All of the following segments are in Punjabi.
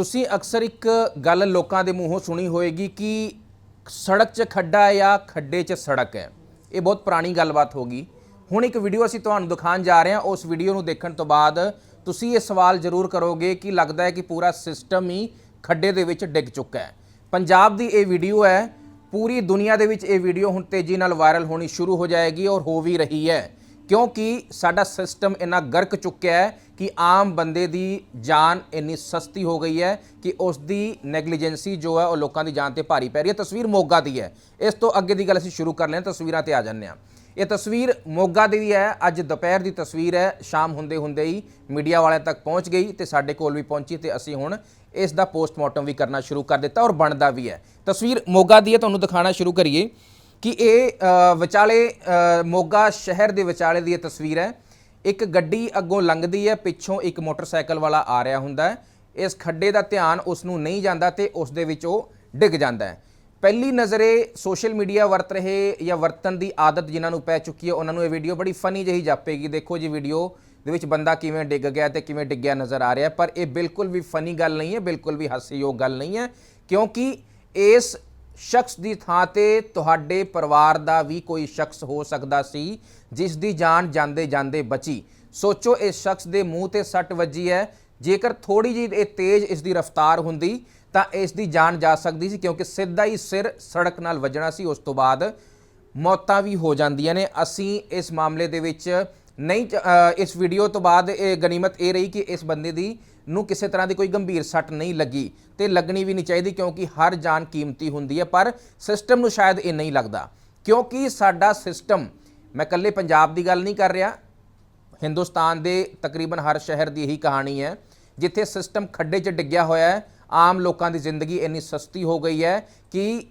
ਤੁਸੀਂ ਅਕਸਰ ਇੱਕ ਗੱਲ ਲੋਕਾਂ ਦੇ ਮੂੰਹੋਂ ਸੁਣੀ ਹੋਏਗੀ ਕਿ ਸੜਕ 'ਚ ਖੱਡਾ ਹੈ ਜਾਂ ਖੱਡੇ 'ਚ ਸੜਕ ਹੈ। ਇਹ ਬਹੁਤ ਪੁਰਾਣੀ ਗੱਲਬਾਤ ਹੋ ਗਈ। ਹੁਣ ਇੱਕ ਵੀਡੀਓ ਅਸੀਂ ਤੁਹਾਨੂੰ ਦਿਖਾਉਣ ਜਾ ਰਹੇ ਹਾਂ। ਉਸ ਵੀਡੀਓ ਨੂੰ ਦੇਖਣ ਤੋਂ ਬਾਅਦ ਤੁਸੀਂ ਇਹ ਸਵਾਲ ਜ਼ਰੂਰ ਕਰੋਗੇ ਕਿ ਲੱਗਦਾ ਹੈ ਕਿ ਪੂਰਾ ਸਿਸਟਮ ਹੀ ਖੱਡੇ ਦੇ ਵਿੱਚ ਡਿੱਗ ਚੁੱਕਾ ਹੈ। ਪੰਜਾਬ ਦੀ ਇਹ ਵੀਡੀਓ ਹੈ। ਪੂਰੀ ਦੁਨੀਆ ਦੇ ਵਿੱਚ ਇਹ ਵੀਡੀਓ ਹੁਣ ਤੇਜ਼ੀ ਨਾਲ ਵਾਇਰਲ ਹੋਣੀ ਸ਼ੁਰੂ ਹੋ ਜਾਏਗੀ ਔਰ ਹੋ ਵੀ ਰਹੀ ਹੈ। ਕਿਉਂਕਿ ਸਾਡਾ ਸਿਸਟਮ ਇੰਨਾ ਗਰਕ ਚੁੱਕਿਆ ਹੈ ਕਿ ਆਮ ਬੰਦੇ ਦੀ ਜਾਨ ਇੰਨੀ ਸਸਤੀ ਹੋ ਗਈ ਹੈ ਕਿ ਉਸ ਦੀ ਨੈਗਲੀਜੈਂਸੀ ਜੋ ਹੈ ਉਹ ਲੋਕਾਂ ਦੀ ਜਾਨ ਤੇ ਭਾਰੀ ਪੈ ਰਹੀ ਹੈ। ਤਸਵੀਰ ਮੋਗਾ ਦੀ ਹੈ। ਇਸ ਤੋਂ ਅੱਗੇ ਦੀ ਗੱਲ ਅਸੀਂ ਸ਼ੁਰੂ ਕਰ ਲੈਂਦੇ ਹਾਂ। ਤਸਵੀਰਾਂ ਤੇ ਆ ਜਾਂਦੇ ਹਾਂ। ਇਹ ਤਸਵੀਰ ਮੋਗਾ ਦੀ ਵੀ ਹੈ। ਅੱਜ ਦੁਪਹਿਰ ਦੀ ਤਸਵੀਰ ਹੈ। ਸ਼ਾਮ ਹੁੰਦੇ ਹੁੰਦੇ ਹੀ ਮੀਡੀਆ ਵਾਲਿਆਂ ਤੱਕ ਪਹੁੰਚ ਗਈ ਤੇ ਸਾਡੇ ਕੋਲ ਵੀ ਪਹੁੰਚੀ ਤੇ ਅਸੀਂ ਹੁਣ ਇਸ ਦਾ ਪੋਸਟਮਾਰਟਮ ਵੀ ਕਰਨਾ ਸ਼ੁਰੂ ਕਰ ਦਿੱਤਾ ਔਰ ਬਣਦਾ ਵੀ ਹੈ। ਤਸਵੀਰ ਮੋਗਾ ਦੀ ਹੈ। ਤੁਹਾਨੂੰ ਦਿਖਾਣਾ ਸ਼ੁਰੂ ਕਰੀਏ। ਕਿ ਇਹ ਵਿਚਾਲੇ ਮੋਗਾ ਸ਼ਹਿਰ ਦੇ ਵਿਚਾਲੇ ਦੀ ਇਹ ਤਸਵੀਰ ਹੈ। ਇੱਕ ਗੱਡੀ ਅੱਗੋਂ ਲੰਘਦੀ ਹੈ, ਪਿੱਛੋਂ ਇੱਕ ਮੋਟਰਸਾਈਕਲ ਵਾਲਾ ਆ ਰਿਹਾ ਹੁੰਦਾ ਹੈ। ਇਸ ਖੱਡੇ ਦਾ ਧਿਆਨ ਉਸ ਨੂੰ ਨਹੀਂ ਜਾਂਦਾ ਤੇ ਉਸ ਦੇ ਵਿੱਚ ਉਹ ਡਿੱਗ ਜਾਂਦਾ ਹੈ। ਪਹਿਲੀ ਨਜ਼ਰੇ ਸੋਸ਼ਲ ਮੀਡੀਆ ਵਰਤ ਰਹੇ ਜਾਂ ਵਰਤਨ ਦੀ ਆਦਤ ਜਿਨ੍ਹਾਂ ਨੂੰ ਪੈ ਚੁੱਕੀ ਹੈ, ਉਹਨਾਂ ਨੂੰ ਇਹ ਵੀਡੀਓ ਬੜੀ ਫਨੀ ਜਿਹੀ ਜਾਪੇਗੀ। ਦੇਖੋ ਜੀ ਵੀਡੀਓ ਦੇ ਵਿੱਚ ਬੰਦਾ ਕਿਵੇਂ ਡਿੱਗ ਗਿਆ ਤੇ ਕਿਵੇਂ ਡਿੱਗਿਆ ਨਜ਼ਰ ਆ ਰਿਹਾ ਪਰ ਇਹ ਬਿਲਕੁਲ ਵੀ ਫਨੀ ਗੱਲ ਨਹੀਂ ਹੈ, ਬਿਲਕੁਲ ਵੀ ਹਾਸੇਯੋਗ ਗੱਲ ਨਹੀਂ ਹੈ, ਕਿਉਂਕਿ ਇਸ ਸ਼ਖਸ ਦੀ ਥਾਂ ਤੇ ਤੁਹਾਡੇ ਪਰਿਵਾਰ ਦਾ ਵੀ ਕੋਈ ਸ਼ਖਸ ਹੋ ਸਕਦਾ ਸੀ, ਜਿਸ ਦੀ ਜਾਨ ਜਾਂਦੇ ਜਾਂਦੇ ਬਚੀ। ਸੋਚੋ, ਇਸ ਸ਼ਖਸ ਦੇ ਮੂੰਹ ਤੇ ਸੱਟ ਵੱਜੀ ਹੈ। ਜੇਕਰ ਥੋੜੀ ਜਿਹੀ ਇਹ ਤੇਜ਼ ਇਸ ਦੀ ਰਫ਼ਤਾਰ ਹੁੰਦੀ, ਤਾਂ ਇਸ ਦੀ ਜਾਨ ਜਾ ਸਕਦੀ ਸੀ, ਕਿਉਂਕਿ ਸਿੱਧਾ ਹੀ ਸਿਰ ਸੜਕ ਨਾਲ ਵੱਜਣਾ ਸੀ। ਉਸ ਤੋਂ ਬਾਅਦ ਮੌਤਾਂ ਵੀ ਹੋ ਜਾਂਦੀਆਂ ਨੇ। ਅਸੀਂ ਇਸ ਮਾਮਲੇ ਦੇ ਵਿੱਚ ਨਹੀਂ ਇਸ ਵੀਡੀਓ ਤੋਂ ਬਾਅਦ ਇਹ ਗਨੀਮਤ ਇਹ ਰਹੀ ਕਿ ਇਸ ਬੰਦੇ ਦੀ ਨੂੰ ਕਿਸੇ ਤਰ੍ਹਾਂ ਦੀ ਕੋਈ ਗੰਭੀਰ ਸੱਟ ਨਹੀਂ ਲੱਗੀ ਤੇ ਲੱਗਣੀ ਵੀ ਨਹੀਂ ਚਾਹੀਦੀ ਕਿਉਂਕਿ ਹਰ ਜਾਨ ਕੀਮਤੀ ਹੁੰਦੀ ਹੈ, ਪਰ ਸਿਸਟਮ ਨੂੰ ਸ਼ਾਇਦ ਇਹ ਨਹੀਂ ਲੱਗਦਾ। ਕਿਉਂਕਿ ਸਾਡਾ ਸਿਸਟਮ ਮੈਂ ਇਕੱਲੇ ਪੰਜਾਬ ਦੀ ਗੱਲ ਨਹੀਂ ਕਰ ਰਿਹਾ, ਹਿੰਦੁਸਤਾਨ ਦੇ ਤਕਰੀਬਨ ਹਰ ਸ਼ਹਿਰ ਦੀ ਇਹੀ ਕਹਾਣੀ ਹੈ, ਜਿੱਥੇ ਸਿਸਟਮ ਖੱਡੇ 'ਚ ਡਿੱਗਿਆ ਹੋਇਆ ਹੈ, ਆਮ ਲੋਕਾਂ ਦੀ ਜ਼ਿੰਦਗੀ ਇੰਨੀ ਸਸਤੀ ਹੋ ਗਈ ਹੈ ਕਿ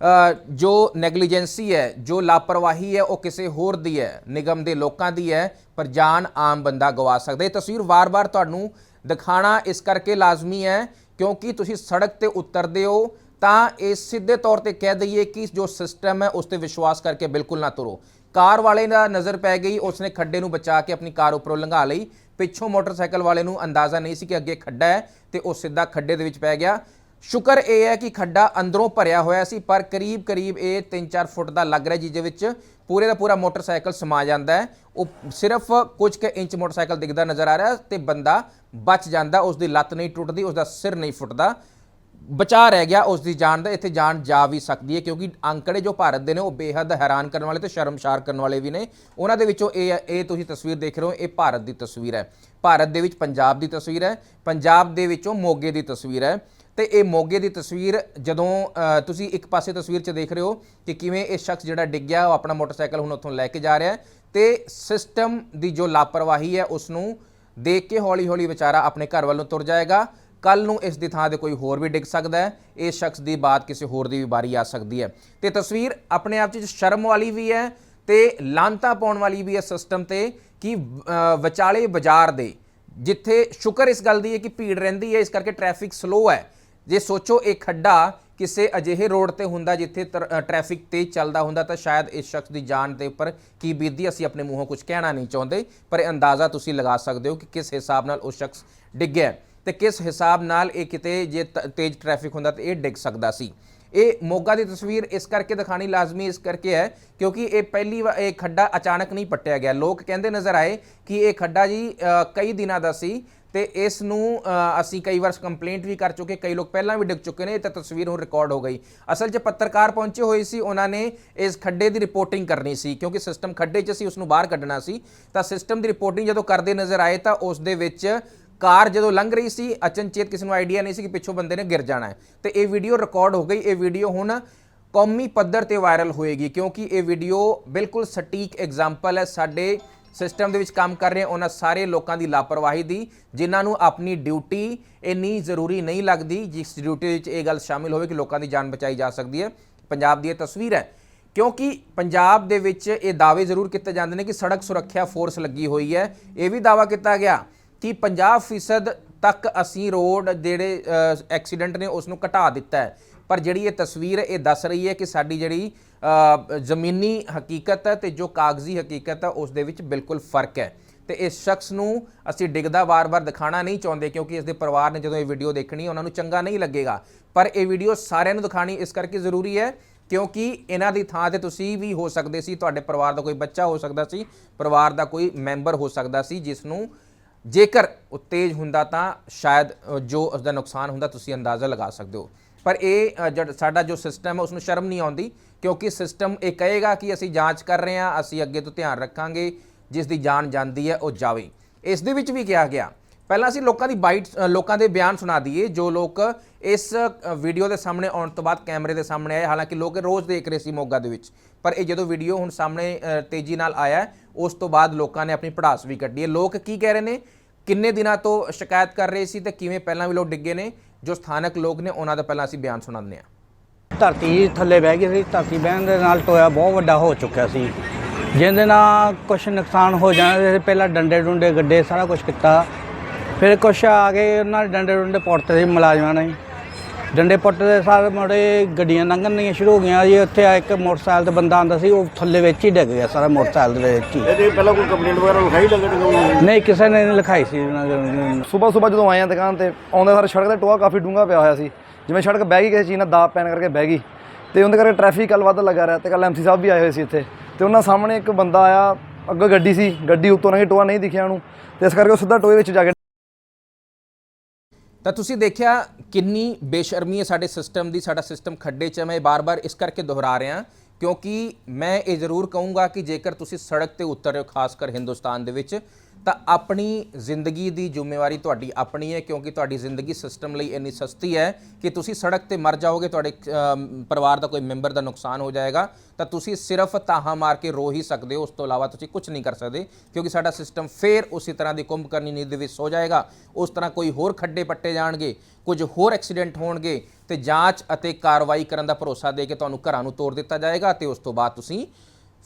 ਜੋ ਨੈਗਲੀਜੈਂਸੀ ਹੈ, ਜੋ ਲਾਪਰਵਾਹੀ ਹੈ, ਉਹ ਕਿਸੇ ਹੋਰ ਦੀ ਹੈ, ਨਿਗਮ ਦੇ ਲੋਕਾਂ ਦੀ ਹੈ, ਪਰ ਜਾਨ ਆਮ ਬੰਦਾ ਗਵਾ ਸਕਦਾ ਇਹ ਤਸਵੀਰ ਵਾਰ-ਵਾਰ ਤੁਹਾਨੂੰ ਦਿਖਾਣਾ ਇਸ ਕਰਕੇ ਲਾਜ਼ਮੀ ਹੈ, ਕਿਉਂਕਿ ਤੁਸੀਂ ਸੜਕ ਤੇ ਉਤਰਦੇ ਹੋ, ਤਾਂ ਇਹ ਸਿੱਧੇ ਤੌਰ ਤੇ ਕਹਿ ਦਈਏ ਕਿ ਜੋ ਸਿਸਟਮ ਹੈ, ਉਸ ਤੇ ਵਿਸ਼ਵਾਸ ਕਰਕੇ ਬਿਲਕੁਲ ਨਾ ਤੁਰੋ। ਕਾਰ ਵਾਲੇ ਦਾ ਨਜ਼ਰ ਪੈ ਗਈ, ਉਸਨੇ ਖੱਡੇ ਨੂੰ ਬਚਾ ਕੇ ਆਪਣੀ ਕਾਰ ਉੱਪਰੋਂ ਲੰਘਾ ਲਈ। ਪਿੱਛੋਂ ਮੋਟਰਸਾਈਕਲ ਵਾਲੇ ਨੂੰ ਅੰਦਾਜ਼ਾ ਨਹੀਂ ਸੀ ਕਿ ਅੱਗੇ ਖੱਡਾ ਹੈ, ਤੇ ਉਹ ਸਿੱਧਾ ਖੱਡੇ ਦੇ ਵਿੱਚ ਪੈ ਗਿਆ। ਸ਼ੁਕਰ ਇਹ ਹੈ ਕਿ ਖੱਡਾ ਅੰਦਰੋਂ ਭਰਿਆ ਹੋਇਆ ਸੀ, ਪਰ ਕਰੀਬ ਕਰੀਬ ਇਹ 3-4 ਫੁੱਟ ਦਾ ਲੱਗ ਰਿਹਾ ਜਿਹਦੇ ਵਿੱਚ ਪੂਰੇ ਦਾ ਪੂਰਾ ਮੋਟਰਸਾਈਕਲ ਸਮਾ ਜਾਂਦਾ ਹੈ। ਉਹ ਸਿਰਫ ਕੁਝ ਕੁ ਇੰਚ ਮੋਟਰਸਾਈਕਲ ਦਿਖਦਾ ਨਜ਼ਰ ਆ ਰਿਹਾ ਤੇ ਬੰਦਾ ਬਚ ਜਾਂਦਾ, ਉਸ ਦੀ ਲੱਤ ਨਹੀਂ ਟੁੱਟਦੀ, ਉਸ ਦਾ ਸਿਰ ਨਹੀਂ ਫੁੱਟਦਾ। ਬਚਾ ਰਹਿ ਗਿਆ, ਉਸ ਦੀ ਜਾਨ ਦਾ, ਇੱਥੇ ਜਾਨ ਜਾ ਵੀ ਸਕਦੀ ਹੈ, ਕਿਉਂਕਿ ਅੰਕੜੇ ਜੋ ਭਾਰਤ ਦੇ ਨੇ, ਉਹ ਬੇਹੱਦ ਹੈਰਾਨ ਕਰਨ ਵਾਲੇ ਤੇ ਸ਼ਰਮਸ਼ਾਰ ਕਰਨ ਵਾਲੇ ਵੀ ਨੇ। ਉਹਨਾਂ ਦੇ ਵਿੱਚੋਂ ਇਹ ਇਹ ਤੁਸੀਂ ਤਸਵੀਰ ਦੇਖ ਰਹੇ ਹੋ, ਇਹ ਭਾਰਤ ਦੀ ਤਸਵੀਰ ਹੈ। ਭਾਰਤ ਦੇ ਵਿੱਚ ਪੰਜਾਬ ਦੀ ਤਸਵੀਰ ਹੈ, ਪੰਜਾਬ ਦੇ ਵਿੱਚੋਂ ਮੋਗੇ ਦੀ ਤਸਵੀਰ ਹੈ। ਤੇ ਇਹ ਮੋਗੇ ਦੀ ਤਸਵੀਰ ਜਦੋਂ ਤੁਸੀਂ ਇੱਕ ਪਾਸੇ ਤਸਵੀਰ 'ਚ ਦੇਖ ਰਹੇ ਹੋ ਕਿ ਕਿਵੇਂ ਇਹ ਸ਼ਖਸ ਜਿਹੜਾ ਡਿੱਗ ਗਿਆ, ਉਹ ਆਪਣਾ ਮੋਟਰਸਾਈਕਲ ਹੁਣ ਉੱਥੋਂ ਲੈ ਕੇ ਜਾ ਰਿਹਾ ਹੈ ਤੇ ਸਿਸਟਮ ਦੀ ਜੋ ਲਾਪਰਵਾਹੀ ਹੈ ਉਸ ਨੂੰ ਦੇਖ ਕੇ ਹੌਲੀ-ਹੌਲੀ ਵਿਚਾਰਾ ਆਪਣੇ ਘਰ ਵੱਲੋਂ ਤੁਰ ਜਾਏਗਾ। ਕੱਲ ਨੂੰ ਇਸ ਦੀ ਥਾਂ ਤੇ ਕੋਈ ਹੋਰ ਵੀ ਡਿੱਗ ਸਕਦਾ ਹੈ। ਇਸ ਸ਼ਖਸ ਦੀ ਬਾਤ ਕਿਸੇ ਹੋਰ ਦੀ ਵੀ ਵਾਰੀ ਆ ਸਕਦੀ ਹੈ। ਤੇ ਤਸਵੀਰ ਆਪਣੇ ਆਪ 'ਚ ਸ਼ਰਮ ਵਾਲੀ ਵੀ ਹੈ ਤੇ ਲਾਂਤਾ ਪਾਉਣ ਵਾਲੀ ਵੀ ਹੈ ਸਿਸਟਮ ਤੇ ਕਿ ਵਿਚਾਲੇ ਬਾਜ਼ਾਰ ਦੇ ਜਿੱਥੇ ਸ਼ੁਕਰ ਇਸ ਗੱਲ ਦੀ ਹੈ ਕਿ ਭੀੜ ਰਹਿੰਦੀ ਹੈ, ਇਸ ਕਰਕੇ ਟ੍ਰੈਫਿਕ ਸਲੋ ਹੈ। ਜੇ ਸੋਚੋ ਇਹ ਖੱਡਾ ਕਿਸੇ ਅਜਿਹੇ ਰੋਡ ਤੇ ਹੁੰਦਾ ਜਿੱਥੇ ਤਰ- ਟ੍ਰੈਫਿਕ ਤੇਜ਼ ਚੱਲਦਾ ਹੁੰਦਾ, ਤਾਂ ਸ਼ਾਇਦ ਇਸ ਸ਼ਖਸ ਦੀ ਜਾਨ ਦੇ ਉੱਪਰ ਕੀ ਬੀਤਦੀ, ਅਸੀਂ ਆਪਣੇ ਮੂੰਹੋਂ ਕੁਝ ਕਹਿਣਾ ਨਹੀਂ ਚਾਹੁੰਦੇ, ਪਰ ਇਹ ਅੰਦਾਜ਼ਾ ਤੁਸੀਂ ਲਗਾ ਸਕਦੇ ਹੋ ਕਿ ਕਿਸ ਹਿਸਾਬ ਨਾਲ ਉਹ ਸ਼ਖਸ ਡਿੱਗਿਆ ਹੈ। ਤੇ ਕਿਸ ਹਿਸਾਬ ਨਾਲ ਇਹ ਕਿਤੇ ਜੇ ਤ- ਤੇਜ਼ ਟ੍ਰੈਫਿਕ ਹੁੰਦਾ ਤਾਂ ਇਹ ਡਿੱਗ ਸਕਦਾ ਸੀ। ਇਹ ਮੋਗਾ ਦੀ ਤਸਵੀਰ ਇਸ ਕਰਕੇ ਦਿਖਾਣੀ ਲਾਜ਼ਮੀ, ਇਸ ਕਰਕੇ ਹੈ ਕਿਉਂਕਿ ਇਹ ਪਹਿਲੀ ਵਾਰ ਇਹ ਖੱਡਾ ਅਚਾਨਕ ਨਹੀਂ ਪੱਟਿਆ ਗਿਆ। ਲੋਕ ਕਹਿੰਦੇ ਨਜ਼ਰ ਆਏ ਕਿ ਇਹ ਖੱਡਾ ਜੀ ਕਈ ਦਿਨਾਂ ਦਾ ਸੀ। ਤੇ ਇਸ ਨੂੰ ਅਸੀਂ ਕਈ ਵਾਰ ਕੰਪਲੇਂਟ ਵੀ ਕਰ ਚੁੱਕੇ, ਕਈ ਲੋਕ ਪਹਿਲਾਂ ਵੀ ਡਿੱਗ ਚੁੱਕੇ ਨੇ, ਇਹ ਤਾਂ ਤਸਵੀਰ ਹੁਣ ਰਿਕਾਰਡ ਹੋ ਗਈ। ਅਸਲ 'ਚ ਪੱਤਰਕਾਰ ਪਹੁੰਚੇ ਹੋਏ ਸੀ, ਉਹਨਾਂ ਨੇ ਇਸ ਖੱਡੇ ਦੀ ਰਿਪੋਰਟਿੰਗ ਕਰਨੀ ਸੀ, ਕਿਉਂਕਿ ਸਿਸਟਮ ਖੱਡੇ 'ਚ ਸੀ ਉਸ ਨੂੰ ਬਾਹਰ ਕੱਢਣਾ ਸੀ। ਤਾਂ ਸਿਸਟਮ ਦੀ ਰਿਪੋਰਟਿੰਗ ਜਦੋਂ ਕਰਦੇ ਨਜ਼ਰ ਆਏ ਤਾਂ ਉਸ ਦੇ ਵਿੱਚ ਕਾਰ ਜਦੋਂ ਲੰਘ ਰਹੀ ਸੀ, ਅਚਨਚੇਤ ਕਿਸੇ ਨੂੰ ਆਈਡੀਆ ਨਹੀਂ ਸੀ ਕਿ ਪਿੱਛੋਂ ਬੰਦੇ ਨੇ ਗਿਰ ਜਾਣਾ ਹੈ। ਤੇ ਇਹ ਵੀਡੀਓ ਰਿਕਾਰਡ ਹੋ ਗਈ, ਇਹ ਵੀਡੀਓ ਹੁਣ ਕੌਮੀ ਪੱਧਰ ਤੇ ਵਾਇਰਲ ਹੋਏਗੀ, ਕਿਉਂਕਿ ਇਹ ਵੀਡੀਓ ਬਿਲਕੁਲ ਸਟੀਕ ਐਗਜ਼ਾਮਪਲ ਹੈ, ਸਾਡੇ ਸਿਸਟਮ ਦੇ ਵਿੱਚ ਕੰਮ ਕਰ ਰਹੇ ਉਹਨਾਂ ਸਾਰੇ ਲੋਕਾਂ ਦੀ ਲਾਪਰਵਾਹੀ ਦੀ, ਜਿਨ੍ਹਾਂ ਨੂੰ ਆਪਣੀ ਡਿਊਟੀ ਇੰਨੀ ਜ਼ਰੂਰੀ ਨਹੀਂ ਲੱਗਦੀ, ਜਿਸ ਡਿਊਟੀ ਵਿੱਚ ਇਹ ਗੱਲ ਸ਼ਾਮਿਲ ਹੋਵੇ ਕਿ ਲੋਕਾਂ ਦੀ ਜਾਨ ਬਚਾਈ ਜਾ ਸਕਦੀ ਹੈ। ਪੰਜਾਬ ਦੀ ਇਹ ਤਸਵੀਰ ਹੈ, ਕਿਉਂਕਿ ਪੰਜਾਬ ਦੇ ਵਿੱਚ ਇਹ ਦਾਅਵੇ ਜ਼ਰੂਰ ਕੀਤੇ ਜਾਂਦੇ ਨੇ ਕਿ ਸੜਕ ਸੁਰੱਖਿਆ ਫੋਰਸ ਲੱਗੀ ਹੋਈ ਹੈ। ਇਹ ਵੀ ਦਾਅਵਾ ਕੀਤਾ ਗਿਆ ਕਿ 50% ਤੱਕ ਅਸੀਂ ਰੋਡ ਜਿਹੜੇ ਐਕਸੀਡੈਂਟ ਨੇ, ਉਸ ਨੂੰ ਘਟਾ ਦਿੱਤਾ ਹੈ। ਪਰ ਜਿਹੜੀ ਇਹ ਤਸਵੀਰ ਇਹ ਦੱਸ ਰਹੀ ਹੈ ਕਿ ਸਾਡੀ ਜਿਹੜੀ ਜ਼ਮੀਨੀ ਹਕੀਕਤ ਹੈ ਤੇ ਜੋ ਕਾਗਜ਼ੀ ਹਕੀਕਤ ਹੈ, ਉਸ ਦੇ ਵਿੱਚ ਬਿਲਕੁਲ ਫ਼ਰਕ ਹੈ। ਤੇ ਇਸ ਸ਼ਖਸ ਨੂੰ ਅਸੀਂ ਡਿੱਗਦਾ ਵਾਰ-ਵਾਰ ਦਿਖਾਣਾ ਨਹੀਂ ਚਾਹੁੰਦੇ ਕਿਉਂਕਿ ਇਸ ਦੇ ਪਰਿਵਾਰ ਨੇ ਜਦੋਂ ਇਹ ਵੀਡੀਓ ਦੇਖਣੀ, ਉਹਨਾਂ ਨੂੰ ਚੰਗਾ ਨਹੀਂ ਲੱਗੇਗਾ। ਪਰ ਇਹ ਵੀਡੀਓ ਸਾਰਿਆਂ ਨੂੰ ਦਿਖਾਣੀ ਇਸ ਕਰਕੇ ਜ਼ਰੂਰੀ ਹੈ ਕਿਉਂਕਿ ਇਹਨਾਂ ਦੀ ਥਾਂ ਤੇ ਤੁਸੀਂ ਵੀ ਹੋ ਸਕਦੇ ਸੀ, ਤੁਹਾਡੇ ਪਰਿਵਾਰ ਦਾ ਕੋਈ ਬੱਚਾ ਹੋ ਸਕਦਾ ਸੀ, ਪਰਿਵਾਰ ਦਾ ਕੋਈ ਮੈਂਬਰ ਹੋ ਸਕਦਾ ਸੀ, ਜਿਸ ਨੂੰ ਜੇਕਰ ਉਹ ਤੇਜ਼ ਹੁੰਦਾ ਤਾਂ ਸ਼ਾਇਦ ਜੋ ਉਸ ਦਾ ਨੁਕਸਾਨ ਹੁੰਦਾ, ਤੁਸੀਂ ਅੰਦਾਜ਼ਾ ਲਗਾ ਸਕਦੇ ਹੋ। ਪਰ ਇਹ ਅ, ਸਾਡਾ ਜੋ ਸਿਸਟਮ ਹੈ ਉਸ ਨੂੰ ਸ਼ਰਮ ਨਹੀਂ ਆਉਂਦੀ ਕਿਉਂਕਿ ਸਿਸਟਮ ਇਹ ਕਹੇਗਾ ਕਿ ਅਸੀਂ ਜਾਂਚ ਕਰ ਰਹੇ ਹਾਂ ਅਸੀਂ ਅੱਗੇ ਤੋਂ ਧਿਆਨ ਰੱਖਾਂਗੇ ਜਿਸ ਦੀ ਜਾਨ ਜਾਂਦੀ ਹੈ ਉਹ ਜਾਵੇ। ਇਸ ਦੇ ਵਿੱਚ ਵੀ ਕਿਹਾ ਗਿਆ ਪਹਿਲਾਂ ਅਸੀਂ ਲੋਕਾਂ ਦੀ ਬਾਈਟ ਲੋਕਾਂ ਦੇ ਬਿਆਨ ਸੁਣਾ ਦਈਏ ਜੋ ਲੋਕ ਇਸ ਵੀਡੀਓ ਦੇ ਸਾਹਮਣੇ ਆਉਣ ਤੋਂ ਬਾਅਦ ਕੈਮਰੇ ਦੇ ਸਾਹਮਣੇ ਆਏ ਹਾਲਾਂਕਿ ਲੋਕ ਰੋਜ਼ ਦੇਖ ਰਹੇ ਸੀ ਮੋਗਾ ਦੇ ਵਿੱਚ ਪਰ ਇਹ ਜਦੋਂ ਵੀਡੀਓ ਹੁਣ ਸਾਹਮਣੇ ਤੇਜ਼ੀ ਨਾਲ ਆਇਆ ਉਸ ਤੋਂ ਬਾਅਦ ਲੋਕਾਂ ਨੇ ਆਪਣੀ ਪੜਾਸ ਵੀ ਕੱਢੀ ਹੈ। ਲੋਕ ਕੀ ਕਹਿ ਰਹੇ ਨੇ? ਕਿੰਨੇ ਦਿਨਾਂ ਤੋਂ ਸ਼ਿਕਾਇਤ ਕਰ ਰਹੇ ਸੀ ਤੇ ਕਿਵੇਂ ਪਹਿਲਾਂ ਵੀ ਲੋਕ ਡਿੱਗੇ ਨੇ? ਜੋ ਸਥਾਨਕ ਲੋਕ ਨੇ, ਉਹਨਾਂ ਦਾ ਪਹਿਲਾਂ ਅਸੀਂ ਬਿਆਨ ਸੁਣਾਉਂਦੇ ਹਾਂ। ਧਰਤੀ ਥੱਲੇ ਬਹਿ ਗਈ ਸੀ, ਧਰਤੀ ਬਹਿਣ ਦੇ ਨਾਲ ਟੋਇਆ ਬਹੁਤ ਵੱਡਾ ਹੋ ਚੁੱਕਿਆ ਸੀ। ਜਿਹਦੇ ਨਾਲ ਕੁਝ ਨੁਕਸਾਨ ਹੋ ਜਾਣਾ ਸੀ, ਪਹਿਲਾਂ ਡੰਡੇ ਡੁੰਡੇ, ਗੱਡੇ ਸਾਰਾ ਕੁਝ ਕੀਤਾ। ਫਿਰ ਕੁਝ ਆ ਗਏ ਉਹਨਾਂ ਡੰਡੇ ਡੁੰਡੇ ਪੁੱਟਦੇ ਸੀ ਮੁਲਾਜ਼ਮਾਂ ਨੇ। ਡੰਡੇ ਪੁੱਟਦੇ ਸਾਰੇ ਮੁੜੇ ਗੱਡੀਆਂ ਲੰਘਣੀਆਂ ਸ਼ੁਰੂ ਹੋ ਗਈਆਂ ਜੀ ਉੱਥੇ ਆ ਇੱਕ ਮੋਟਰਸਾਈਕਲ ਤੇ ਬੰਦਾ ਆਂਦਾ ਸੀ ਉਹ ਥੱਲੇ ਵਿੱਚ ਹੀ ਡਿੱਗ ਗਿਆ ਸਾਰਾ ਮੋਟਰਸਾਈਕਲ ਦੇ ਵਿੱਚ ਹੀ। ਇਹਦੇ ਪਹਿਲਾਂ ਕੋਈ ਕੰਪਲੇਂਟ ਵਗੈਰਾ ਲਿਖਾਈ ਲੱਗੇ ਨਹੀਂ ਕਿਸੇ ਨੇ ਨਹੀਂ ਲਿਖਾਈ ਸੀ ਉਹਨਾਂ ਦੇ ਸਵੇਰ ਸਵੇਰ ਜਦੋਂ ਆਏ ਆ ਦੁਕਾਨ ਤੇ ਆਉਂਦੇ ਸਾਰ ਸੜਕ ਤੇ ਟੋਆ ਕਾਫੀ ਡੂੰਘਾ ਪਿਆ ਹੋਇਆ ਸੀ। ਜਿਵੇਂ ਸੜਕ ਬਹਿ ਗਈ ਕਿਸੇ ਚੀਜ਼ ਨਾਲ ਦਾਬ ਪੈਣ ਕਰਕੇ ਬਹਿ ਗਈ। ਤੇ ਉਹਦੇ ਕਰਕੇ ਟ੍ਰੈਫਿਕ ਕੱਲ ਵੱਧ ਲੱਗਾ ਰਿਹਾ ਤੇ ਕੱਲ ਐਮਸੀ ਸਾਹਿਬ ਵੀ ਆਏ ਹੋਏ ਸੀ ਇੱਥੇ। ਤੇ ਉਹਨਾਂ ਸਾਹਮਣੇ ਇੱਕ ਬੰਦਾ ਆਇਆ ਅੱਗੇ ਗੱਡੀ ਸੀ ਗੱਡੀ ਉੱਤੋਂ ਨਹੀਂ ਟੋਆ ਨਹੀਂ ਦਿਖਿਆ ਉਹਨੂੰ। ਤੇ ਇਸ ਕਰਕੇ ਉਹ ਸਿੱਧਾ ਟੋਏ ਵਿੱਚ ਜਾ ਕੇ ਤਾਂ ਤੁਸੀਂ ਦੇਖਿਆ ਕਿੰਨੀ ਬੇਸ਼ਰਮੀ ਹੈ ਸਾਡੇ ਸਿਸਟਮ ਦੀ, ਸਾਡਾ ਸਿਸਟਮ ਖੱਡੇ 'ਚ ਹੈ। ਮੈਂ ਬਾਰ-ਬਾਰ ਇਸ ਕਰਕੇ ਦੁਹਰਾ ਰਿਹਾ, ਕਿਉਂਕਿ ਮੈਂ ਇਹ ਜ਼ਰੂਰ ਕਹੂੰਗਾ ਕਿ ਜੇਕਰ ਤੁਸੀਂ ਸੜਕ ਤੇ ਉਤਰ ਰਹੇ ਹੋ ਖਾਸ ਕਰ ਹਿੰਦੁਸਤਾਨ ਦੇ ਵਿੱਚ ਤਾਂ ਆਪਣੀ ਜ਼ਿੰਦਗੀ ਦੀ ਜ਼ਿੰਮੇਵਾਰੀ ਤੁਹਾਡੀ ਆਪਣੀ ਹੈ, ਕਿਉਂਕਿ ਤੁਹਾਡੀ ਜ਼ਿੰਦਗੀ ਸਿਸਟਮ ਲਈ ਇੰਨੀ ਸਸਤੀ ਹੈ ਕਿ ਤੁਸੀਂ ਸੜਕ ਤੇ ਮਰ ਜਾਓਗੇ, ਤੁਹਾਡੇ ਪਰਿਵਾਰ ਦਾ ਕੋਈ ਮੈਂਬਰ ਦਾ ਨੁਕਸਾਨ ਹੋ ਜਾਏਗਾ। ਤਾਂ ਤੁਸੀਂ ਸਿਰਫ ਤਾਹਾ ਮਾਰ ਕੇ ਰੋ ਹੀ ਸਕਦੇ ਹੋ, ਉਸ ਤੋਂ ਇਲਾਵਾ ਤੁਸੀਂ ਕੁਝ ਨਹੀਂ ਕਰ ਸਕਦੇ, ਕਿਉਂਕਿ ਸਾਡਾ ਸਿਸਟਮ ਫੇਰ ਉਸੇ ਤਰ੍ਹਾਂ ਦੀ ਕੁੰਭਕਰਨੀ ਨੀਂਦ ਦੇ ਵਿੱਚ ਸੋ ਜਾਏਗਾ। ਉਸ ਤਰ੍ਹਾਂ ਕੋਈ ਹੋਰ ਖੱਡੇ ਪੱਟੇ ਜਾਣਗੇ, ਕੁਝ ਹੋਰ ਐਕਸੀਡੈਂਟ ਹੋਣਗੇ, ਤੇ ਜਾਂਚ ਅਤੇ ਕਾਰਵਾਈ ਕਰਨ ਦਾ ਭਰੋਸਾ ਦੇ ਕੇ ਤੁਹਾਨੂੰ ਘਰਾਂ ਨੂੰ ਤੋੜ ਦਿੱਤਾ ਜਾਏਗਾ ਤੇ ਉਸ ਤੋਂ ਬਾਅਦ ਤੁਸੀਂ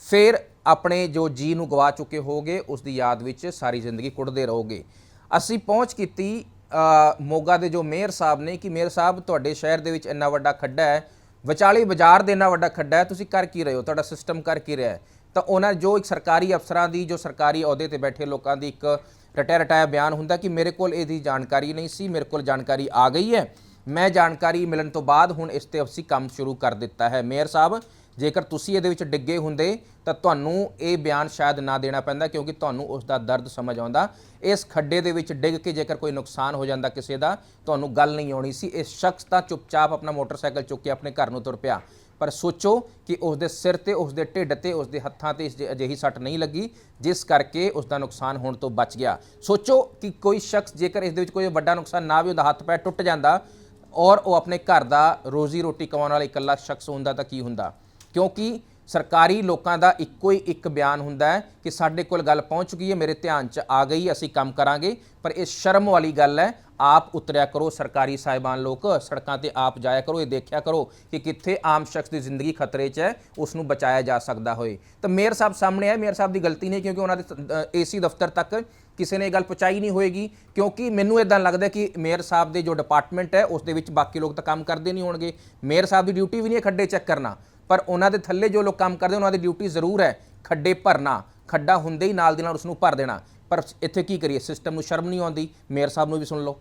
ਫਿਰ ਆਪਣੇ ਜੋ ਜੀ ਨੂੰ ਗਵਾ ਚੁੱਕੇ ਹੋਗੇ ਉਸ ਦੀ ਯਾਦ ਵਿੱਚ ਸਾਰੀ ਜ਼ਿੰਦਗੀ ਕੁੱਟਦੇ ਰਹੋਗੇ। ਅਸੀਂ ਪਹੁੰਚ ਕੀਤੀ ਮੋਗਾ ਦੇ ਜੋ ਮੇਅਰ ਸਾਹਿਬ ਨੇ, ਕਿ ਮੇਅਰ ਸਾਹਿਬ, ਤੁਹਾਡੇ ਸ਼ਹਿਰ ਦੇ ਵਿੱਚ ਇੰਨਾ ਵੱਡਾ ਖੱਡਾ ਹੈ, ਵਿਚਾਲੇ ਬਾਜ਼ਾਰ ਦੇ ਇੰਨਾ ਵੱਡਾ ਖੱਡਾ ਹੈ, ਤੁਸੀਂ ਕਰ ਕੀ ਰਹੇ ਹੋ? ਤੁਹਾਡਾ ਸਿਸਟਮ ਕਰ ਕੀ ਰਿਹਾ ਹੈ? ਤਾਂ ਉਹਨਾਂ ਜੋ ਇੱਕ ਸਰਕਾਰੀ ਅਫਸਰਾਂ ਦੀ, ਜੋ ਸਰਕਾਰੀ ਅਹੁਦੇ ਤੇ ਬੈਠੇ ਲੋਕਾਂ ਦੀ ਇੱਕ ਰਟਿਆ ਰਟਾਇਆ ਬਿਆਨ ਹੁੰਦਾ ਕਿ ਮੇਰੇ ਕੋਲ ਇਹਦੀ ਜਾਣਕਾਰੀ ਨਹੀਂ ਸੀ, ਮੇਰੇ ਕੋਲ ਜਾਣਕਾਰੀ ਆ ਗਈ ਹੈ। ਮੈਂ ਜਾਣਕਾਰੀ ਮਿਲਣ ਤੋਂ ਬਾਅਦ ਹੁਣ ਇਸ ਤੇ ਅਸੀਂ ਕੰਮ ਸ਼ੁਰੂ ਕਰ ਦਿੱਤਾ ਹੈ। ਮੇਅਰ ਸਾਹਿਬ ਜੇਕਰ ਤੁਸੀਂ ਇਹਦੇ ਵਿੱਚ ਡਿੱਗੇ ਹੁੰਦੇ, ਤਾਂ ਤੁਹਾਨੂੰ ਇਹ ਬਿਆਨ ਸ਼ਾਇਦ ਨਾ ਦੇਣਾ ਪੈਂਦਾ, ਕਿਉਂਕਿ ਤੁਹਾਨੂੰ ਉਸ ਦਾ ਦਰਦ ਸਮਝ ਆਉਂਦਾ। ਇਸ ਖੱਡੇ ਦੇ ਵਿੱਚ ਡਿੱਗ ਕੇ ਜੇਕਰ ਕੋਈ ਨੁਕਸਾਨ ਹੋ ਜਾਂਦਾ ਕਿਸੇ ਦਾ, ਤੁਹਾਨੂੰ ਗੱਲ ਨਹੀਂ ਆਉਣੀ ਸੀ। ਇਸ ਸ਼ਖਸ ਤਾਂ ਚੁੱਪਚਾਪ ਆਪਣਾ ਮੋਟਰਸਾਈਕਲ ਚੁੱਕ ਕੇ ਆਪਣੇ ਘਰ ਨੂੰ ਤੁਰ ਪਿਆ। ਪਰ ਸੋਚੋ ਕਿ ਉਸ ਦੇ ਸਿਰ ਤੇ ਉਸ ਦੇ ਢਿੱਡ ਤੇ ਉਸ ਦੇ ਹੱਥਾਂ ਤੇ ਅਜਿਹੀ ਸੱਟ ਨਹੀਂ ਲੱਗੀ, ਜਿਸ ਕਰਕੇ ਉਸ ਦਾ ਨੁਕਸਾਨ ਹੋਣ ਤੋਂ ਬਚ ਗਿਆ। ਸੋਚੋ ਕਿ ਕੋਈ ਸ਼ਖਸ ਜੇਕਰ ਇਸ ਦੇ ਵਿੱਚ ਕੋਈ ਵੱਡਾ ਨੁਕਸਾਨ ਨਾ ਵੀ ਉਹਦਾ ਹੱਥ ਪੈਰ ਟੁੱਟ ਜਾਂਦਾ, ਔਰ ਉਹ ਆਪਣੇ ਘਰ ਦਾ ਰੋਜ਼ੀ ਰੋਟੀ ਕਮਾਉਣ ਵਾਲਾ ਇਕੱਲਾ ਸ਼ਖਸ ਹੁੰਦਾ, ਤਾਂ ਕੀ ਹੁੰਦਾ? ਕਿਉਂਕਿ ਸਰਕਾਰੀ ਲੋਕਾਂ ਦਾ ਇੱਕੋ ਹੀ ਇੱਕ ਬਿਆਨ ਹੁੰਦਾ ਹੈ ਕਿ ਸਾਡੇ ਕੋਲ ਗੱਲ ਪਹੁੰਚ ਚੁੱਕੀ ਹੈ, ਮੇਰੇ ਧਿਆਨ 'ਚ ਆ ਗਈ, ਅਸੀਂ ਕੰਮ ਕਰਾਂਗੇ। ਪਰ ਇਹ ਸ਼ਰਮ ਵਾਲੀ ਗੱਲ ਹੈ, ਆਪ ਉਤਰਿਆ ਕਰੋ, ਸਰਕਾਰੀ ਸਾਹਿਬਾਨ ਲੋਕ, ਸੜਕਾਂ ਤੇ ਆਪ ਜਾਇਆ ਕਰੋ, ਇਹ ਦੇਖਿਆ ਕਰੋ ਕਿ ਕਿੱਥੇ ਆਮ ਸ਼ਖਸ ਦੀ ਜ਼ਿੰਦਗੀ ਖਤਰੇ 'ਚ ਹੈ ਉਸ ਨੂੰ ਬਚਾਇਆ ਜਾ ਸਕਦਾ ਹੋਏ। ਤਾਂ ਮੇਅਰ ਸਾਹਿਬ ਸਾਹਮਣੇ ਹੈ ਮੇਅਰ ਸਾਹਿਬ ਦੀ ਗਲਤੀ ਨਹੀਂ, ਕਿਉਂਕਿ ਉਹਨਾਂ ਦੇ ਏਸੀ ਦਫ਼ਤਰ ਤੱਕ ਕਿਸੇ ਨੇ ਇਹ ਗੱਲ ਪਹੁੰਚਾਈ ਨਹੀਂ ਹੋਏਗੀ, ਕਿਉਂਕਿ ਮੈਨੂੰ ਇਦਾਂ ਲੱਗਦਾ ਕਿ ਮੇਅਰ ਸਾਹਿਬ ਦੇ ਜੋ ਡਿਪਾਰਟਮੈਂਟ ਹੈ, ਉਸ ਦੇ ਵਿੱਚ ਬਾਕੀ ਲੋਕ ਤਾਂ ਕੰਮ ਕਰਦੇ ਨਹੀਂ ਹੋਣਗੇ। ਮੇਅਰ ਸਾਹਿਬ ਦੀ ਡਿਊਟੀ ਵੀ ਨਹੀਂ ਹੈ ਖੱਡੇ ਚੈੱਕ ਕਰਨਾ। ਪਰ ਉਹਨਾਂ ਦੇ ਥੱਲੇ ਜੋ ਲੋਕ ਕੰਮ ਕਰਦੇ, ਉਹਨਾਂ ਦੀ ਡਿਊਟੀ ਜ਼ਰੂਰ ਹੈ ਖੱਡੇ ਭਰਨਾ, ਖੱਡਾ ਹੁੰਦੇ ਹੀ ਨਾਲ ਦੀ ਨਾਲ ਉਸ ਨੂੰ ਭਰ ਦੇਣਾ। ਪਰ ਇੱਥੇ ਕੀ ਕਰੀਏ? ਸਿਸਟਮ ਨੂੰ ਸ਼ਰਮ ਨਹੀਂ ਆਉਂਦੀ। ਮੇਅਰ ਸਾਹਿਬ ਨੂੰ ਵੀ ਸੁਣ ਲਓ।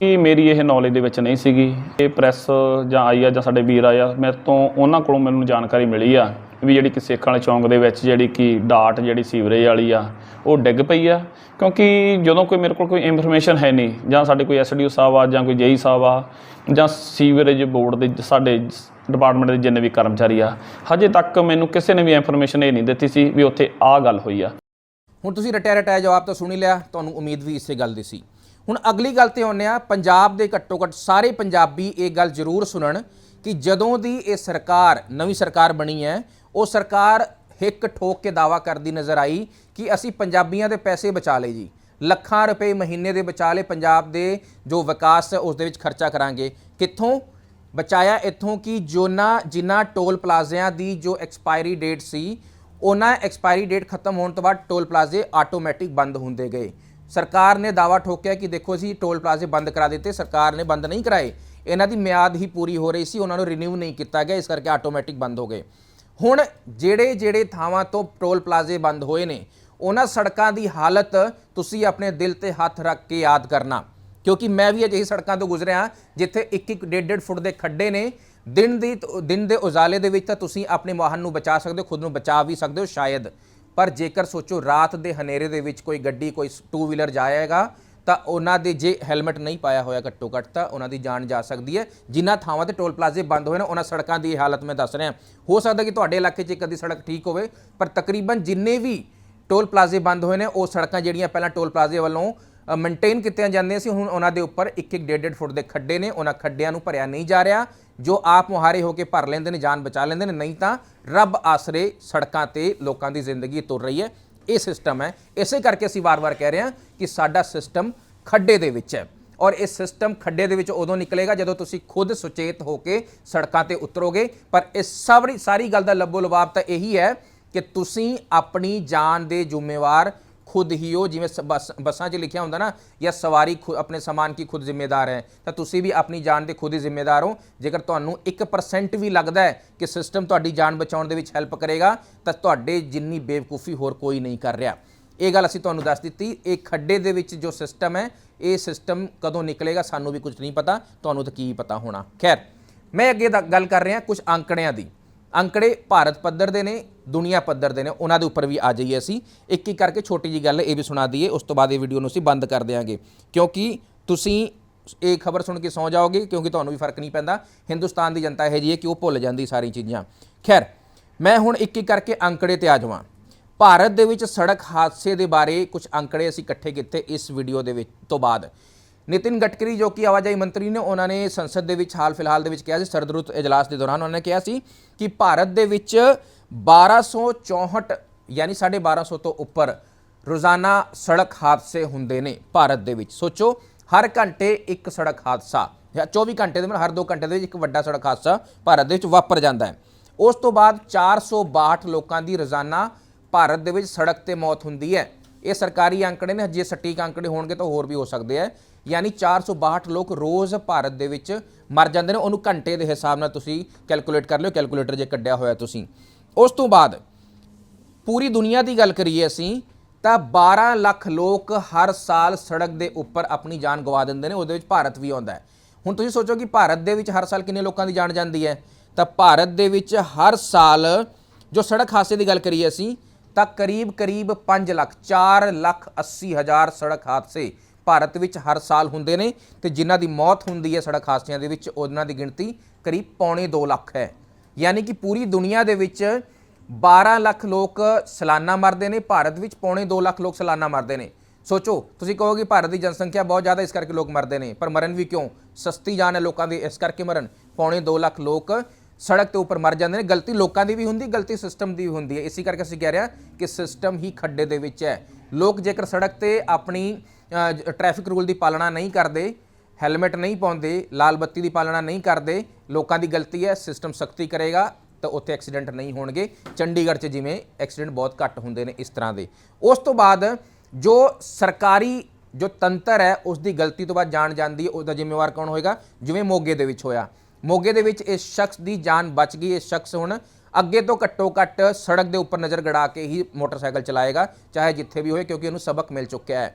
ਕਿ ਮੇਰੀ ਇਹ ਨੌਲੇਜ ਦੇ ਵਿੱਚ ਨਹੀਂ ਸੀਗੀ? ਇਹ ਪ੍ਰੈਸ ਜਾਂ ਆਈ ਆ ਜਾਂ ਸਾਡੇ ਵੀਰ ਆਇਆ ਮੇਰੇ ਤੋਂ ਉਹਨਾਂ ਕੋਲੋਂ ਮੈਨੂੰ ਜਾਣਕਾਰੀ ਮਿਲੀ ਆ ਵੀ ਜਿਹੜੀ ਕਿ ਸੇਖਾਂ ਵਾਲੇ ਚੌਂਕ ਦੇ ਵਿੱਚ ਜਿਹੜੀ ਕਿ ਡਾਟ ਜਿਹੜੀ ਸੀਵਰੇਜ ਵਾਲੀ ਆ, ਉਹ ਡਿੱਗ ਪਈ ਆ। ਕਿਉਂਕਿ ਜਦੋਂ ਕੋਈ ਮੇਰੇ ਕੋਲ ਕੋਈ ਇਨਫੋਰਮੇਸ਼ਨ ਹੈ ਨਹੀਂ, ਜਾਂ ਸਾਡੇ ਕੋਈ ਐਸਡੀਓ ਸਾਹਿਬ ਆ ਜਾਂ ਕੋਈ ਜੇਈ ਸਾਹਿਬ ਆ, ਜਾਂ ਸੀਵਰੇਜ ਬੋਰਡ ਦੇ ਸਾਡੇ ਡਿਪਾਰਟਮੈਂਟ ਦੇ ਜਿੰਨੇ ਵੀ ਕਰਮਚਾਰੀ ਆ, ਹਜੇ ਤੱਕ ਮੈਨੂੰ ਕਿਸੇ ਨੇ ਵੀ ਇਨਫੋਰਮੇਸ਼ਨ ਇਹ ਨਹੀਂ ਦਿੱਤੀ ਸੀ ਵੀ ਉੱਥੇ ਆ ਗੱਲ ਹੋਈ ਆ। ਹੁਣ ਤੁਸੀਂ ਰਟਿਆ ਰਟਾਇਆ ਜਵਾਬ ਤਾਂ ਸੁਣੀ ਲਿਆ, ਤੁਹਾਨੂੰ ਉਮੀਦ ਵੀ ਇਸੇ ਗੱਲ ਦੀ ਸੀ। ਹੁਣ ਅਗਲੀ ਗੱਲ ਤੇ ਆਉਂਦੇ ਆ ਪੰਜਾਬ ਦੇ ਘੱਟੋ ਘੱਟ ਸਾਰੇ ਪੰਜਾਬੀ ਇਹ ਗੱਲ ਜ਼ਰੂਰ ਸੁਣਨ ਕਿ ਜਦੋਂ ਦੀ ਇਹ ਸਰਕਾਰ, ਨਵੀਂ ਸਰਕਾਰ ਬਣੀ ਹੈ, ਉਹ ਸਰਕਾਰ ਹਿੱਕ ਠੋਕ ਕੇ ਦਾਵਾ ਕਰਦੀ ਨਜ਼ਰ ਆਈ ਕਿ ਅਸੀਂ ਪੰਜਾਬੀਆਂ ਦੇ ਪੈਸੇ ਬਚਾ ਲਏ ਜੀ। ਲੱਖਾਂ ਰੁਪਏ ਮਹੀਨੇ ਦੇ ਬਚਾ ਲਏ ਪੰਜਾਬ ਦੇ ਜੋ ਵਿਕਾਸ ਹੈ, ਉਸ ਦੇ ਵਿੱਚ ਖਰਚਾ ਕਰਾਂਗੇ। ਕਿੱਥੋਂ? ਬਚਾਇਆ ਇੱਥੋਂ ਕਿ ਜੋਨਾ ਜਿਨ੍ਹਾਂ ਟੋਲ ਪਲਾਜ਼ਿਆਂ ਦੀ ਜੋ ਐਕਸਪਾਇਰੀ ਡੇਟ ਸੀ, ਉਹਨਾਂ ਐਕਸਪਾਇਰੀ ਡੇਟ ਖਤਮ ਹੋਣ ਤੋਂ ਬਾਅਦ ਟੋਲ ਪਲਾਜ਼ੇ ਆਟੋਮੈਟਿਕ ਬੰਦ ਹੁੰਦੇ ਗਏ। ਸਰਕਾਰ ਨੇ ਦਾਵਾ ਠੋਕਿਆ ਕਿ ਦੇਖੋ ਅਸੀਂ ਟੋਲ ਪਲਾਜ਼ੇ ਬੰਦ ਕਰਾ ਦਿੱਤੇ, ਸਰਕਾਰ ਨੇ ਬੰਦ ਨਹੀਂ ਕਰਾਏ। ਇਹਨਾਂ ਦੀ ਮਿਆਦ ਹੀ ਪੂਰੀ ਹੋ ਰਹੀ ਸੀ, ਉਹਨਾਂ ਨੂੰ ਰੀਨਿਊ ਨਹੀਂ ਕੀਤਾ ਗਿਆ, ਇਸ ਕਰਕੇ ਆਟੋਮੈਟਿਕ ਬੰਦ ਹੋ ਗਏ। ਹੁਣ ਜਿਹੜੇ ਜਿਹੜੇ ਥਾਵਾਂ ਤੋਂ ਟੋਲ ਪਲਾਜ਼ੇ ਬੰਦ ਹੋਏ ਨੇ, ਉਹਨਾਂ ਸੜਕਾਂ ਦੀ ਹਾਲਤ ਤੁਸੀਂ ਆਪਣੇ ਦਿਲ ਤੇ ਹੱਥ ਰੱਖ ਕੇ ਯਾਦ ਕਰਨਾ। ਕਿਉਂਕਿ ਮੈਂ ਵੀ ਅਜਿਹੀ ਸੜਕਾਂ ਤੋਂ ਗੁਜ਼ਰਿਆ ਜਿੱਥੇ ਇੱਕ ਇੱਕ ਡੇਢ ਡੇਢ ਫੁੱਟ ਦੇ ਖੱਡੇ ਨੇ। ਦਿਨ ਦੀ ਦਿਨ ਦੇ ਉਜਾਲੇ ਦੇ ਵਿੱਚ ਤਾਂ ਤੁਸੀਂ ਆਪਣੇ ਵਾਹਨ ਨੂੰ ਬਚਾ ਸਕਦੇ ਹੋ, ਖੁਦ ਨੂੰ ਬਚਾ ਵੀ ਸਕਦੇ ਹੋ ਸ਼ਾਇਦ। ਪਰ ਜੇਕਰ ਸੋਚੋ ਰਾਤ ਦੇ ਹਨੇਰੇ ਦੇ ਵਿੱਚ ਕੋਈ ਗੱਡੀ, ਕੋਈ ਟੂ ਵੀਲਰ ਜਾਏਗਾ, ਤਾਂ ਉਹਨਾਂ ਦੇ ਜੇ ਹੈਲਮਟ ਨਹੀਂ ਪਾਇਆ ਹੋਇਆ ਘੱਟੋ ਘੱਟ, ਤਾਂ ਉਹਨਾਂ ਦੀ ਜਾਨ ਜਾ ਸਕਦੀ ਹੈ। ਜਿਨ੍ਹਾਂ ਥਾਵਾਂ ਤੇ ਟੋਲ ਪਲਾਜ਼ੇ ਬੰਦ ਹੋਏ ਨੇ, ਉਹਨਾਂ ਸੜਕਾਂ ਦੀ ਹਾਲਤ ਮੈਂ ਦੱਸ ਰਿਹਾ। ਹੋ ਸਕਦਾ ਕਿ ਤੁਹਾਡੇ ਇਲਾਕੇ 'ਚ ਇੱਕ ਅੱਧੀ ਸੜਕ ਠੀਕ ਹੋਵੇ, ਪਰ ਤਕਰੀਬਨ ਜਿੰਨੇ ਵੀ ਟੋਲ ਪਲਾਜ਼ੇ ਬੰਦ ਹੋਏ ਨੇ, ਉਹ ਸੜਕਾਂ ਜਿਹੜੀਆਂ ਪਹਿਲਾਂ ਟੋਲ ਪਲਾਜ਼ੇ ਵੱਲੋਂ ਮੇਨਟੇਨ ਕੀਤੀਆਂ ਜਾਂਦੀਆਂ ਸੀ। ਹੁਣ ਉਹਨਾਂ ਦੇ ਉੱਪਰ ਇੱਕ ਇੱਕ ਡੇਢ ਡੇਢ ਫੁੱਟ ਦੇ ਖੱਡੇ ਨੇ। ਉਹਨਾਂ ਖੱਡਿਆਂ ਨੂੰ ਭਰਿਆ ਨਹੀਂ ਜਾ ਰਿਹਾ। ਜੋ ਆਪ ਮੁਹਾਰੇ ਹੋ ਕੇ ਭਰ ਲੈਂਦੇ ਨੇ, ਜਾਨ ਬਚਾ ਲੈਂਦੇ ਨੇ, ਨਹੀਂ ਤਾਂ ਰੱਬ ਆਸਰੇ ਸੜਕਾਂ ਤੇ ਲੋਕਾਂ ਦੀ ਜ਼ਿੰਦਗੀ ਤੁਰ ਰਹੀ ਹੈ। ਇਹ ਸਿਸਟਮ ਹੈ। ਇਸੇ ਕਰਕੇ ਅਸੀਂ ਵਾਰ-ਵਾਰ ਕਹਿ ਰਹੇ ਹਾਂ ਕਿ ਸਾਡਾ ਸਿਸਟਮ ਖੱਡੇ ਦੇ ਵਿੱਚ ਹੈ। ਔਰ ਇਹ ਸਿਸਟਮ ਖੱਡੇ ਦੇ ਵਿੱਚ ਉਦੋਂ ਨਿਕਲੇਗਾ ਜਦੋਂ ਤੁਸੀਂ ਖੁਦ ਸੁਚੇਤ ਹੋ ਕੇ ਸੜਕਾਂ ਤੇ ਉਤਰੋਗੇ। ਪਰ ਇਸ ਸਾਰੀ ਸਾਰੀ ਗੱਲ ਦਾ ਲੱਭੋ ਲਵਾਬ ਤਾਂ ਇਹੀ ਹੈ ਕਿ ਤੁਸੀਂ ਆਪਣੀ ਜਾਨ ਦੇ ਜ਼ਿੰਮੇਵਾਰ ਖੁਦ ਹੀ ਹੋ ਜਿਵੇਂ ਸ- ਬੱਸ ਬੱਸਾਂ 'ਚ ਲਿਖਿਆ ਹੁੰਦਾ ਨਾ, ਜਾਂ ਸਵਾਰੀ ਖੁ- ਆਪਣੇ ਸਮਾਨ ਕੀ ਖੁਦ ਜ਼ਿੰਮੇਦਾਰ ਹੈ, ਤਾਂ ਤੁਸੀਂ ਵੀ ਆਪਣੀ ਜਾਨ ਦੇ ਖੁਦ ਹੀ ਜ਼ਿੰਮੇਦਾਰ ਹੋ। ਜੇਕਰ ਤੁਹਾਨੂੰ 1% ਵੀ ਲੱਗਦਾ ਹੈ ਕਿ ਸਿਸਟਮ ਤੁਹਾਡੀ ਜਾਨ ਬਚਾਉਣ ਦੇ ਵਿੱਚ ਹੈਲਪ ਕਰੇਗਾ, ਤਾਂ ਤੁਹਾਡੇ ਜਿੰਨੀ ਬੇਵਕੂਫੀ ਹੋਰ ਕੋਈ ਨਹੀਂ ਕਰ ਰਿਹਾ। ਇਹ ਗੱਲ ਅਸੀਂ ਤੁਹਾਨੂੰ ਦੱਸ ਦਿੱਤੀ, ਇਹ ਖੱਡੇ ਦੇ ਵਿੱਚ ਜੋ ਸਿਸਟਮ ਹੈ, ਇਹ ਸਿਸਟਮ ਕਦੋਂ ਨਿਕਲੇਗਾ ਸਾਨੂੰ ਵੀ ਕੁਝ ਨਹੀਂ ਪਤਾ, ਤੁਹਾਨੂੰ ਤਾਂ ਕੀ ਪਤਾ ਹੋਣਾ। ਖੈਰ, ਮੈਂ ਅੱਗੇ ਦਾ ਗੱਲ ਕਰ ਰਿਹਾ ਕੁਝ ਅੰਕੜਿਆਂ ਦੀ। ਅੰਕੜੇ ਭਾਰਤ ਪੱਧਰ ਦੇ ਨੇ, ਦੁਨੀਆ ਪੱਧਰ ਦੇ ਨੇ, ਉਹਨਾਂ ਦੇ ਉੱਪਰ ਵੀ ਆ ਜਾਈਏ ਅਸੀਂ। ਇੱਕ ਇੱਕ ਕਰਕੇ ਛੋਟੀ ਜੀ ਗੱਲ ਇਹ ਵੀ ਸੁਣਾ ਦਈਏ, ਉਸ ਤੋਂ ਬਾਅਦ ਇਹ ਵੀਡੀਓ ਨੂੰ ਅਸੀਂ ਬੰਦ ਕਰ ਦਿਆਂਗੇ। ਕਿਉਂਕਿ ਤੁਸੀਂ ਇਹ ਖਬਰ ਸੁਣ ਕੇ ਸੌ ਜਾਓਗੇ, ਕਿਉਂਕਿ ਤੁਹਾਨੂੰ ਵੀ ਫ਼ਰਕ ਨਹੀਂ ਪੈਂਦਾ। ਹਿੰਦੁਸਤਾਨ ਦੀ ਜਨਤਾ ਇਹ ਜੀ ਹੈ ਕਿ ਉਹ ਭੁੱਲ ਜਾਂਦੀ ਸਾਰੀ ਚੀਜ਼ਾਂ। ਖੈਰ, ਮੈਂ ਹੁਣ ਇੱਕ ਇੱਕ ਕਰਕੇ ਅੰਕੜੇ ਤੇ ਆ ਜਾਵਾਂ। ਭਾਰਤ ਦੇ ਵਿੱਚ ਸੜਕ ਹਾਦਸੇ ਦੇ ਬਾਰੇ ਕੁਝ ਅੰਕੜੇ ਅਸੀਂ ਇਕੱਠੇ ਕੀਤੇ ਇਸ ਵੀਡੀਓ ਦੇ ਵਿੱਚ ਤੋਂ ਬਾਅਦ। ਨਿਤਿਨ ਗਟਕਰੀ ਜੋ ਕਿ ਆਵਾਜਾਈ ਮੰਤਰੀ ਨੇ ਉਹਨਾਂ ਨੇ ਸੰਸਦ ਦੇ ਵਿੱਚ ਹਾਲ ਫਿਲਹਾਲ ਦੇ ਵਿੱਚ ਕਿਹਾ ਸੀ ਸਰਦ ਰੁੱਤ ਇਜਲਾਸ ਦੇ ਦੌਰਾਨ ਉਹਨਾਂ ਨੇ ਕਿਹਾ ਸੀ ਕਿ ਭਾਰਤ ਦੇ ਵਿੱਚ 1264 ਯਾਨੀ 1250 ਤੋਂ ਉੱਪਰ ਰੋਜ਼ਾਨਾ ਸੜਕ ਹਾਦਸੇ ਹੁੰਦੇ ਨੇ ਭਾਰਤ ਦੇ ਵਿੱਚ। ਸੋਚੋ, ਹਰ ਘੰਟੇ ਇੱਕ ਸੜਕ ਹਾਦਸਾ ਜਾਂ 24 ਘੰਟੇ ਦੇ ਵਿੱਚ ਹਰ 2 ਘੰਟੇ ਦੇ ਵਿੱਚ ਇੱਕ ਵੱਡਾ ਸੜਕ ਹਾਦਸਾ ਭਾਰਤ ਦੇ ਵਿੱਚ ਵਾਪਰ ਜਾਂਦਾ ਹੈ। ਉਸ ਤੋਂ ਬਾਅਦ 462 ਲੋਕਾਂ ਦੀ ਰੋਜ਼ਾਨਾ ਭਾਰਤ ਦੇ ਵਿੱਚ ਸੜਕ ਤੇ ਮੌਤ ਹੁੰਦੀ ਹੈ। ਇਹ ਸਰਕਾਰੀ ਅੰਕੜੇ ਨੇ ਜੇ ਸਟੀਕ ਅੰਕੜੇ ਹੋਣਗੇ ਤਾਂ ਹੋਰ ਵੀ ਹੋ ਸਕਦੇ ਆ। ਯਾਨੀ 462 ਲੋਕ ਰੋਜ਼ ਭਾਰਤ ਦੇ ਵਿੱਚ ਮਰ ਜਾਂਦੇ ਨੇ, ਉਹਨੂੰ ਘੰਟੇ ਦੇ ਹਿਸਾਬ ਨਾਲ ਤੁਸੀਂ ਕੈਲਕੂਲੇਟ ਕਰ ਲਿਓ, ਕੈਲਕੂਲੇਟਰ ਜੇ ਕੱਢਿਆ ਹੋਇਆ ਤੁਸੀਂ। ਉਸ ਤੋਂ ਬਾਅਦ ਪੂਰੀ ਦੁਨੀਆ ਦੀ ਗੱਲ ਕਰੀਏ ਅਸੀਂ, ਤਾਂ 12 ਲੱਖ ਲੋਕ ਹਰ ਸਾਲ ਸੜਕ ਦੇ ਉੱਪਰ ਆਪਣੀ ਜਾਨ ਗਵਾ ਦਿੰਦੇ ਨੇ, ਉਹਦੇ ਵਿੱਚ ਭਾਰਤ ਵੀ ਆਉਂਦਾ ਹੈ। ਹੁਣ ਤੁਸੀਂ ਸੋਚੋ ਕਿ ਭਾਰਤ ਦੇ ਵਿੱਚ ਹਰ ਸਾਲ ਕਿੰਨੇ ਲੋਕਾਂ ਦੀ ਜਾਨ ਜਾਂਦੀ ਹੈ? ਤਾਂ ਭਾਰਤ ਦੇ ਵਿੱਚ ਹਰ ਸਾਲ ਜੋ ਸੜਕ ਹਾਦਸੇ ਦੀ ਗੱਲ ਕਰੀਏ ਅਸੀਂ ਤਾਂ ਕਰੀਬ ਕਰੀਬ 5 ਲੱਖ 4 ਲੱਖ 80 ਹਜ਼ਾਰ ਸੜਕ ਹਾਦਸੇ ਭਾਰਤ ਵਿੱਚ ਹਰ ਸਾਲ ਹੁੰਦੇ ਨੇ ਤੇ ਜਿਨ੍ਹਾਂ ਦੀ ਮੌਤ ਹੁੰਦੀ ਹੈ ਸੜਕ ਹਾਦਸਿਆਂ ਦੇ ਵਿੱਚ, ਉਹਨਾਂ ਦੀ ਗਿਣਤੀ ਕਰੀਬ ਪੌਣੇ 2 ਲੱਖ ਹੈ। ਯਾਨੀ ਕਿ ਪੂਰੀ ਦੁਨੀਆ ਦੇ ਵਿੱਚ 12 ਲੱਖ ਲੋਕ ਸਾਲਾਨਾ ਮਰਦੇ ਨੇ, ਭਾਰਤ ਵਿੱਚ ਪੌਣੇ 2 ਲੱਖ ਲੋਕ ਸਾਲਾਨਾ ਮਰਦੇ ਨੇ। ਸੋਚੋ, ਤੁਸੀਂ ਕਹੋਗੇ ਭਾਰਤ ਦੀ ਜਨਸੰਖਿਆ ਬਹੁਤ ਜ਼ਿਆਦਾ ਇਸ ਕਰਕੇ ਲੋਕ ਮਰਦੇ ਨੇ, ਪਰ ਮਰਨ ਵੀ ਕਿਉਂ? ਸਸਤੀ ਜਾਨ ਹੈ ਲੋਕਾਂ ਦੀ, ਇਸ ਕਰਕੇ ਮਰਨ। ਪੌਣੇ 2 ਲੱਖ ਲੋਕ ਸੜਕ ਤੇ ਉੱਪਰ ਮਰ ਜਾਂਦੇ ਨੇ, ਗਲਤੀ ਲੋਕਾਂ ਦੀ ਵੀ ਹੁੰਦੀ, ਗਲਤੀ ਸਿਸਟਮ ਦੀ ਵੀ ਹੁੰਦੀ ਹੈ। ਇਸੇ ਕਰਕੇ ਅਸੀਂ ਕਹਿ ਰਹੇ ਹਾਂ ਕਿ ਸਿਸਟਮ ਹੀ ਖੱਡੇ ਦੇ ਵਿੱਚ ਹੈ। ਲੋਕ ਜੇਕਰ ਸੜਕ ਤੇ ਆਪਣੀ ਟ੍ਰੈਫਿਕ ਰੂਲ ਦੀ ਪਾਲਣਾ ਨਹੀਂ ਕਰਦੇ ਹੈਲਮਟ ਨਹੀਂ ਪਾਉਂਦੇ, ਲਾਲ ਬੱਤੀ ਦੀ ਪਾਲਣਾ ਨਹੀਂ ਕਰਦੇ, ਲੋਕਾਂ ਦੀ ਗਲਤੀ ਹੈ ਸਿਸਟਮ ਸਖਤੀ ਕਰੇਗਾ, ਤਾਂ ਉੱਥੇ ਐਕਸੀਡੈਂਟ ਨਹੀਂ ਹੋਣਗੇ। ਚੰਡੀਗੜ੍ਹ 'ਚ ਜਿਵੇਂ ਐਕਸੀਡੈਂਟ ਬਹੁਤ ਘੱਟ ਹੁੰਦੇ ਨੇ ਇਸ ਤਰ੍ਹਾਂ ਦੇ। ਉਸ ਤੋਂ ਬਾਅਦ ਜੋ ਸਰਕਾਰੀ ਜੋ ਤੰਤਰ ਹੈ, ਉਸ ਦੀ ਗਲਤੀ ਤੋਂ ਬਾਅਦ ਜਾਣ ਜਾਂਦੀ ਹੈ, ਉਹਦਾ ਜ਼ਿੰਮੇਵਾਰ ਕੌਣ ਹੋਏਗਾ? ਜਿਵੇਂ ਮੋਗੇ ਦੇ ਵਿੱਚ ਹੋਇਆ। ਮੋਗੇ ਦੇ ਵਿੱਚ ਇਸ ਸ਼ਖਸ ਦੀ ਜਾਨ ਬਚ ਗਈ। ਇਹ ਸ਼ਖਸ ਹੁਣ ਅੱਗੇ ਤੋਂ ਘੱਟੋ ਘੱਟ ਸੜਕ ਦੇ ਉੱਪਰ ਨਜ਼ਰ ਗੜਾ ਕੇ ਹੀ ਮੋਟਰਸਾਈਕਲ ਚਲਾਏਗਾ, ਚਾਹੇ ਜਿੱਥੇ ਵੀ ਹੋਏ, ਕਿਉਂਕਿ ਉਹਨੂੰ ਸਬਕ ਮਿਲ ਚੁੱਕਿਆ ਹੈ।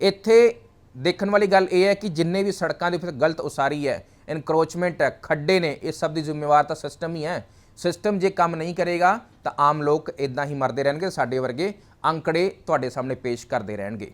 ਇੱਥੇ ਦੇਖਣ ਵਾਲੀ ਗੱਲ ਇਹ ਹੈ ਕਿ ਜਿੰਨੇ ਵੀ ਸੜਕਾਂ ਦੇ ਉੱਪਰ ਗਲਤ ਉਸਾਰੀ ਹੈ ਇਨਕਰੋਚਮੈਂਟ ਹੈ, ਖੱਡੇ ਨੇ, ਇਹ ਸਭ ਦੀ ਜ਼ਿੰਮੇਵਾਰ ਤਾਂ ਸਿਸਟਮ ਹੀ ਹੈ। ਸਿਸਟਮ ਜੇ ਕੰਮ ਨਹੀਂ ਕਰੇਗਾ, ਤਾਂ ਆਮ ਲੋਕ ਇਦਾਂ ਹੀ ਮਰਦੇ ਰਹਿਣਗੇ, ਸਾਡੇ ਵਰਗੇ ਅੰਕੜੇ ਤੁਹਾਡੇ ਸਾਹਮਣੇ ਪੇਸ਼ ਕਰਦੇ ਰਹਿਣਗੇ।